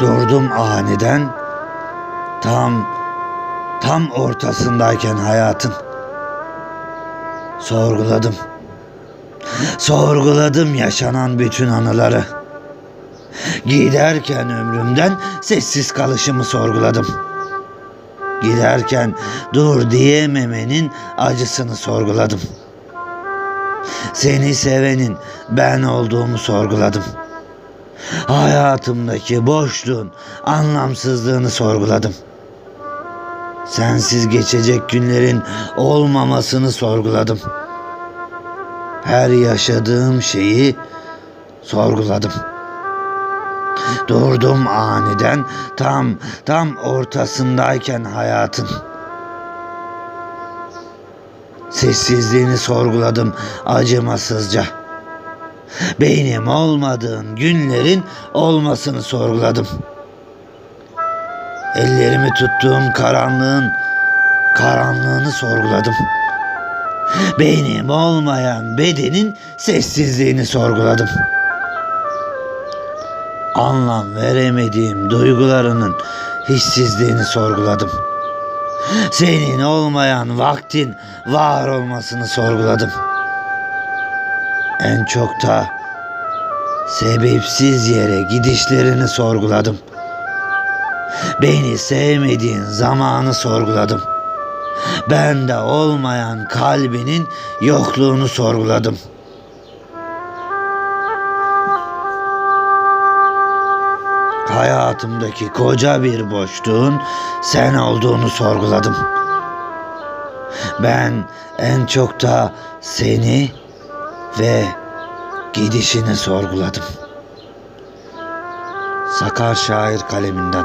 Durdum aniden tam tam ortasındayken hayatın. Sorguladım. Sorguladım yaşanan bütün anıları. Giderken ömrümden sessiz kalışımı sorguladım. Giderken dur diyememenin acısını sorguladım. Seni sevenin ben olduğumu sorguladım. Hayatımdaki boşluğun anlamsızlığını sorguladım. Sensiz geçecek günlerin olmamasını sorguladım. Her yaşadığım şeyi sorguladım. Durdum aniden tam tam ortasındayken hayatın. Sessizliğini sorguladım acımasızca. Benim olmadığın günlerin olmasını sorguladım. Ellerimi tuttuğum karanlığın karanlığını sorguladım. Benim olmayan bedenin sessizliğini sorguladım. Anlam veremediğim duygularının hissizliğini sorguladım. Senin olmayan vaktin var olmasını sorguladım. En çok da sebepsiz yere gidişlerini sorguladım. Beni sevmediğin zamanı sorguladım. Bende olmayan kalbinin yokluğunu sorguladım. Hayatımdaki koca bir boşluğun sen olduğunu sorguladım. Ben en çok da seni ve gidişini sorguladım. Sakar şair kaleminden.